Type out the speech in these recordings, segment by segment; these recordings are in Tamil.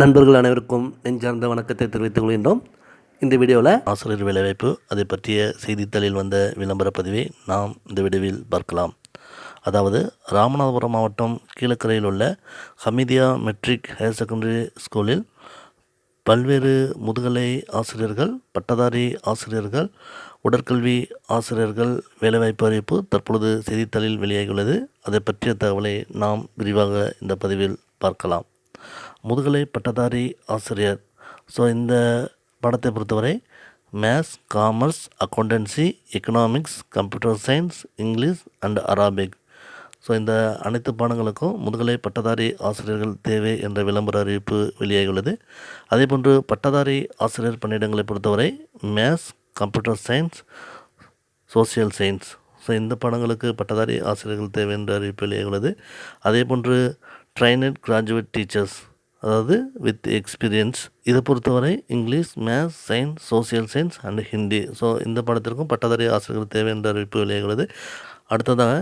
நண்பர்கள் அனைவருக்கும் நெஞ்சார்ந்த வணக்கத்தை தெரிவித்துக் கொள்கின்றோம். இந்த வீடியோவில் ஆசிரியர் வேலைவாய்ப்பு அதை பற்றிய செய்தித்தாளில் வந்த விளம்பர பதிவை நாம் இந்த வீடியோவில் பார்க்கலாம். அதாவது ராமநாதபுரம் மாவட்டம் கீழக்கரையில் உள்ள ஹமிதியா மெட்ரிக் ஹையர் செகண்டரி ஸ்கூலில் பல்வேறு முதுகலை ஆசிரியர்கள் பட்டதாரி ஆசிரியர்கள் உடற்கல்வி ஆசிரியர்கள் வேலைவாய்ப்பு அறிவிப்பு தற்பொழுது செய்தித்தாளில் வெளியாகியுள்ளது. அதை பற்றிய தகவலை நாம் விரிவாக இந்த பதிவில் பார்க்கலாம். முதுகலை பட்டதாரி ஆசிரியர். ஸோ இந்த பாடத்தை பொறுத்தவரை maths commerce accountancy economics computer science English and Arabic so இந்த அனைத்து பாடங்களுக்கும் முதுகலை பட்டதாரி ஆசிரியர்கள் தேவை என்ற விளம்பர அறிவிப்பு வெளியாகியுள்ளது. அதேபோன்று பட்டதாரி ஆசிரியர் பணியிடங்களை பொறுத்தவரை maths computer science social science so இந்த பாடங்களுக்கு பட்டதாரி ஆசிரியர்கள் தேவை என்ற அறிவிப்பு வெளியாகியுள்ளது. அதேபோன்று ட்ரைனட் கிராஜுவேட் டீச்சர்ஸ் அதாவது வித் எக்ஸ்பீரியன்ஸ் இதை பொறுத்தவரை English maths science social science and Hindi so இந்த பாடத்திற்கும் பட்டதாரி ஆசிரியர்கள் தேவை என்ற அறிவிப்பு வெளியாகிறது. அடுத்ததாக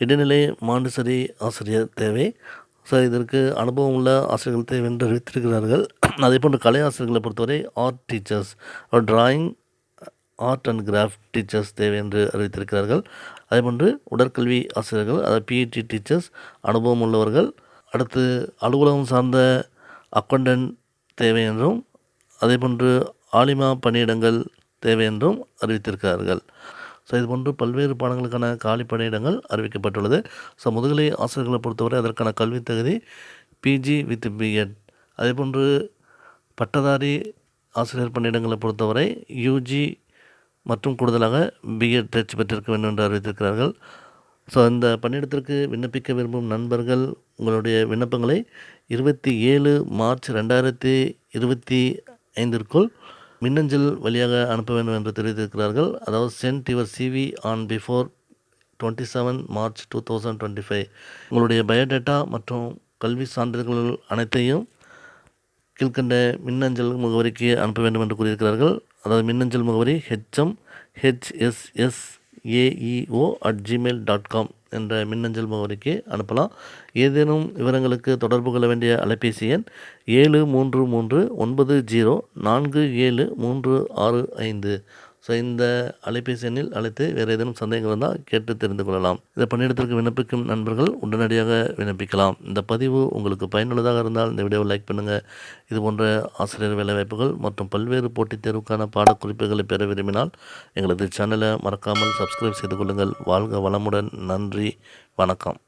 இடைநிலை மாண்டிசரி ஆசிரியர் தேவை. ஸோ இதற்கு அனுபவம் உள்ள ஆசிரியர்கள் தேவை என்று அறிவித்திருக்கிறார்கள். அதே போன்று கலை ஆசிரியர்களை பொறுத்தவரை art teachers drawing art and craft teachers தேவை என்று அறிவித்திருக்கிறார்கள். அதேபோன்று உடற்கல்வி ஆசிரியர்கள் அதாவது பிஇடி டீச்சர்ஸ் அனுபவம் உள்ளவர்கள் அடுத்து அலுவலகம் சார்ந்த அக்கௌண்டன்ட் தேவை என்றும் அதேபோன்று ஆலிமா பணியிடங்கள் தேவை என்றும் அறிவித்திருக்கிறார்கள். ஸோ இது போன்று பல்வேறு பாடங்களுக்கான காலி பணியிடங்கள் அறிவிக்கப்பட்டுள்ளது. ஸோ முதுகலை ஆசிரியர்களை பொறுத்தவரை அதற்கான கல்வித் தகுதி பிஜி வித் பிஎட் அதேபோன்று பட்டதாரி ஆசிரியர் பணியிடங்களை பொறுத்தவரை யூஜி மற்றும் கூடுதலாக பிஎட் தேர்ச்சி பெற்றிருக்க வேண்டும் என்று அறிவித்திருக்கிறார்கள். ஸோ இந்த பணியிடத்திற்கு விண்ணப்பிக்க விரும்பும் நண்பர்கள் உங்களுடைய விண்ணப்பங்களை இருபத்தி ஏழு மார்ச் ரெண்டாயிரத்தி இருபத்தி ஐந்திற்குள் மின்னஞ்சல் வழியாக அனுப்ப வேண்டும் என்று தெரிவித்திருக்கிறார்கள். அதாவது send your CV on before twenty seven March two thousand twenty five உங்களுடைய பயோடேட்டா மற்றும் கல்வி சான்றிதழ்கள் அனைத்தையும் கீழ்கண்ட மின்னஞ்சல் முகவரிக்கு அனுப்ப வேண்டும் என்று கூறியிருக்கிறார்கள். அதாவது மின்னஞ்சல் முகவரி HM HSS AEO at Gmail dot com என்ற மின்னஞ்சல் முகவரிக்கு அனுப்பலாம். ஏதேனும் விவரங்களுக்கு தொடர்பு கொள்ள வேண்டிய அலைபேசி எண் ஏழு மூன்று மூன்று ஒன்பது ஜீரோ நான்கு ஏழு மூன்று ஆறு ஐந்து. ஸோ இந்த அலைபேசி எண்ணில் அழைத்து வேறு ஏதேனும் சந்தேகங்கள் இருந்தால் கேட்டு தெரிந்து கொள்ளலாம். இந்த பணியிடத்திற்கு விண்ணப்பிக்கும் நண்பர்கள் உடனடியாக விண்ணப்பிக்கலாம். இந்த பதிவு உங்களுக்கு பயனுள்ளதாக இருந்தால் இந்த வீடியோவை லைக் பண்ணுங்கள் இது போன்ற ஆசிரியர் வேலைவாய்ப்புகள் மற்றும் பல்வேறு போட்டித் தேர்வுக்கான பாடக்குறிப்புகளை பெற விரும்பினால் எங்களது சேனலை மறக்காமல் சப்ஸ்கிரைப் செய்து கொள்ளுங்கள். வாழ்க வளமுடன். நன்றி. வணக்கம்.